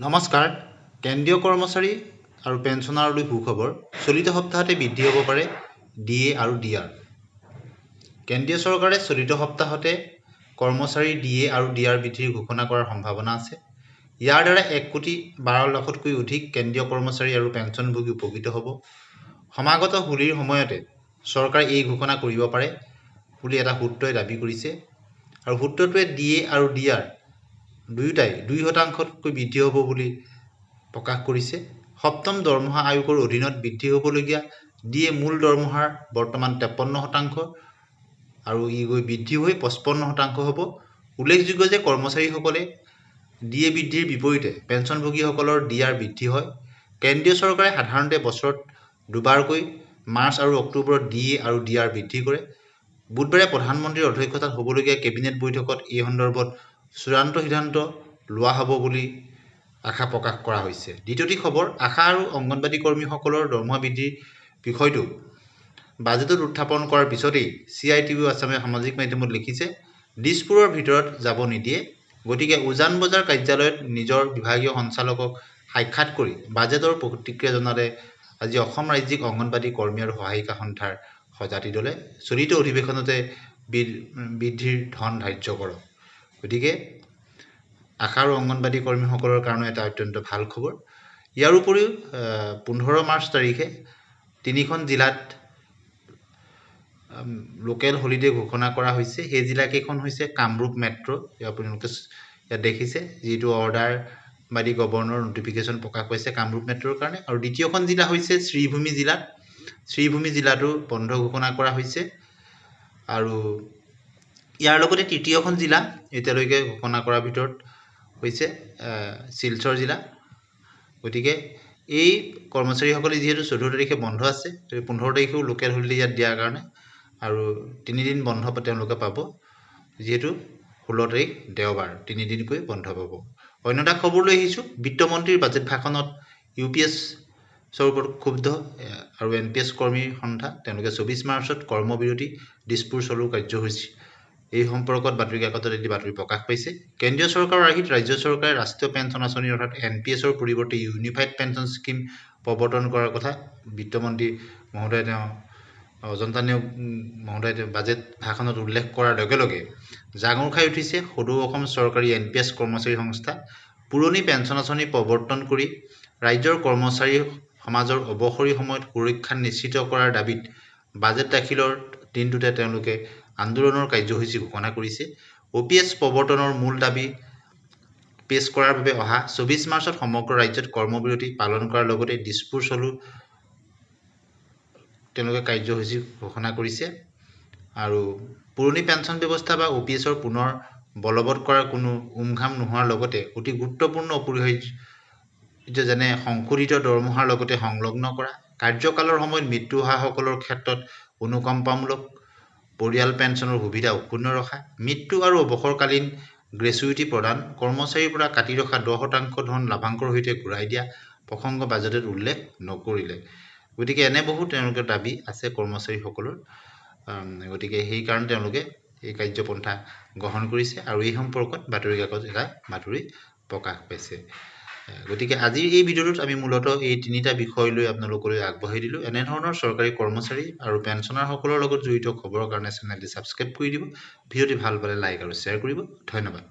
নমস্কাৰ কেন্দ্ৰীয় কৰ্মচাৰী আৰু পেঞ্চনাৰলৈ সুখবৰ চলিত সপ্তাহতে বৃদ্ধি হ'ব পাৰে ডি এ আৰু ডি আৰ। কেন্দ্ৰীয় চৰকাৰে চলিত সপ্তাহতে কৰ্মচাৰী ডি এ আৰু ডি আৰ বৃদ্ধিৰ ঘোষণা কৰাৰ সম্ভাৱনা আছে। ইয়াৰ দ্বাৰা এক কোটি বাৰ লাখতকৈ অধিক কেন্দ্ৰীয় কৰ্মচাৰী আৰু পেঞ্চনভোগী উপকৃত হ'ব। সমাগত হোলীৰ সময়তে চৰকাৰে এই ঘোষণা কৰিব পাৰে বুলি এটা সূত্ৰই দাবী কৰিছে। আৰু সূত্ৰটোৱে ডি এ আৰু ডি আৰ দুয়োটাই দুই শতাংশতকৈ বৃদ্ধি হ'ব বুলি প্ৰকাশ কৰিছে। সপ্তম দৰমহা আয়োগৰ অধীনত বৃদ্ধি হ'বলগীয়া ডি এ মূল দৰমহাৰ বৰ্তমান তেপন্ন শতাংশ আৰু ই গৈ বৃদ্ধি হৈ পঁচপন্ন শতাংশ হ'ব। উল্লেখযোগ্য যে কৰ্মচাৰীসকলে ডি এ বৃদ্ধিৰ বিপৰীতে পেঞ্চনভোগীসকলৰ ডি আৰ বৃদ্ধি হয়। কেন্দ্ৰীয় চৰকাৰে সাধাৰণতে বছৰত দুবাৰকৈ মাৰ্চ আৰু অক্টোবৰত ডি এ আৰু ডি আৰ বৃদ্ধি কৰে। বুধবাৰে প্ৰধানমন্ত্ৰীৰ অধ্যক্ষতাত হ'বলগীয়া কেবিনেট বৈঠকত এই সন্দৰ্ভত চূড়ান্ত সিদ্ধান্ত লোৱা হ'ব বুলি আশা প্ৰকাশ কৰা হৈছে। দ্বিতীয়টি খবৰ আশা আৰু অংগনবাদী কৰ্মীসকলৰ দৰমহা বৃদ্ধিৰ বিষয়টো। বাজেটত উত্থাপন কৰাৰ পিছতেই চি আই টি ইউ আছামে সামাজিক মাধ্যমত লিখিছে দিছপুৰৰ ভিতৰত যাব নিদিয়ে। গতিকে উজান বজাৰ কাৰ্যালয়ত নিজৰ বিভাগীয় সঞ্চালকক সাক্ষাৎ কৰি বাজেটৰ প্ৰতিক্ৰিয়া জনালে আজি অসম ৰাজ্যিক অংগনবাদী কৰ্মী আৰু সহায়িকা সন্থাৰ সজাতি দলে চলিত অধিৱেশনতে বৃদ্ধিৰ ধন ধাৰ্য কৰক। গতিকে আশা আৰু অংগনবাদী কৰ্মীসকলৰ কাৰণে এটা অত্যন্ত ভাল খবৰ। ইয়াৰ উপৰিও পোন্ধৰ মাৰ্চ তাৰিখে তিনিখন জিলাত লোকেল হলিডে ঘোষণা কৰা হৈছে। সেই জিলাকেইখন হৈছে কামৰূপ মেট্ৰ' আপোনালোকে ইয়াত দেখিছে যিটো অৰ্ডাৰ বা দি গভৰ্ণৰ নটিফিকেশ্যন প্ৰকাশ পাইছে কামৰূপ মেট্ৰ'ৰ কাৰণে। আৰু দ্বিতীয়খন জিলা হৈছে শ্ৰীভূমি জিলাত। শ্ৰীভূমি জিলাটো বন্ধ ঘোষণা কৰা হৈছে। আৰু ইয়াৰ লগতে তৃতীয়খন জিলা এতিয়ালৈকে ঘোষণা কৰাৰ ভিতৰত হৈছে শিলচৰ জিলা। গতিকে এই কৰ্মচাৰীসকলে যিহেতু চৈধ্য তাৰিখে বন্ধ আছে পোন্ধৰ তাৰিখেও লোকেল হলিডে ইয়াত দিয়াৰ কাৰণে আৰু তিনিদিন বন্ধ তেওঁলোকে পাব। যিহেতু ষোল্ল তাৰিখ দেওবাৰ তিনিদিনকৈ বন্ধ পাব। অন্য এটা খবৰ লৈ আহিছোঁ বিত্তমন্ত্ৰীৰ বাজেট ভাষণত ইউ পি এছৰ ওপৰত ক্ষুব্ধ আৰু এন পি এছ কৰ্মীৰ সন্থা। তেওঁলোকে চৌবিছ মাৰ্চত কৰ্মবিৰতি দিছপুৰ চলো কাৰ্যসূচী এই সম্পৰ্কত বাতৰি কাকতত এটি বাতৰি প্ৰকাশ পাইছে। কেন্দ্ৰীয় চৰকাৰৰ আৰ্হিত ৰাজ্য চৰকাৰে ৰাষ্ট্ৰীয় পেঞ্চন আঁচনি অৰ্থাৎ এন পি এছৰ পৰিৱৰ্তে ইউনিফাইড পেঞ্চন স্কীম প্ৰৱৰ্তন কৰাৰ কথা বিত্তমন্ত্ৰী মহোদয়ে তেওঁ অজন্তা নিয়োগ মহোদয়ে তেওঁ বাজেট ভাষণত উল্লেখ কৰাৰ লগে লগে জাঙুৰ খাই উঠিছে সদৌ অসম চৰকাৰী এন পি এছ কৰ্মচাৰী সংস্থা। পুৰণি পেঞ্চন আঁচনি প্ৰৱৰ্তন কৰি ৰাজ্যৰ কৰ্মচাৰী সমাজৰ অৱসৰী সময়ত সুৰক্ষা নিশ্চিত কৰাৰ দাবীত বাজেট দাখিলৰ দিনটোতে তেওঁলোকে আন্দোলনৰ কাৰ্যসূচী ঘোষণা কৰিছে। অ' পি এছ প্ৰৱৰ্তনৰ মূল দাবী পেছ কৰাৰ বাবে অহা চৌবিছ মাৰ্চত সমগ্ৰ ৰাজ্যত কৰ্মবিৰতি পালন কৰাৰ লগতে দিছপুৰ চলো তেওঁলোকে কাৰ্যসূচী ঘোষণা কৰিছে। আৰু পুৰণি পেঞ্চন ব্যৱস্থা বা অ' পি এছৰ পুনৰ বলবৎ কৰাৰ কোনো উমঘাম নোহোৱাৰ লগতে অতি গুৰুত্বপূৰ্ণ অপৰিহাৰ্য যেনে সংশোধিত দৰমহাৰ লগতে সংলগ্ন কৰা। কাৰ্যকালৰ সময়ত মৃত্যু হোৱাসকলৰ ক্ষেত্ৰত অনুকম্পামূলক পৰিয়াল পেঞ্চনৰ সুবিধা অক্ষুণ্ণ ৰখা মৃত্যু আৰু অৱসৰকালীন গ্ৰেচুইটি প্ৰদান কৰ্মচাৰীৰ পৰা কাটি ৰখা দহ শতাংশ ধন লাভাংশৰ সৈতে ঘূৰাই দিয়া প্ৰসংগ বাজেটত উল্লেখ নকৰিলে। গতিকে এনে বহু তেওঁলোকৰ দাবী আছে কৰ্মচাৰীসকলৰ গতিকে সেইকাৰণে তেওঁলোকে এই কাৰ্যপন্থা গ্ৰহণ কৰিছে আৰু এই সম্পৰ্কত বাতৰি কাকত এটা বাতৰি প্ৰকাশ পাইছে। গতিকে আজিৰ এই ভিডিঅ'টোত আমি মূলতঃ এই তিনিটা বিষয় লৈ আপোনালোকলৈ আগবঢ়াই দিলোঁ। এনেধৰণৰ চৰকাৰী কৰ্মচাৰী আৰু পেঞ্চনাৰসকলৰ লগত জড়িত খবৰৰ কাৰণে চেনেলটি ছাবস্ক্ৰাইব কৰি দিব। ভিডিঅ'টি ভাল পালে লাইক আৰু শ্বেয়াৰ কৰিব। ধন্যবাদ।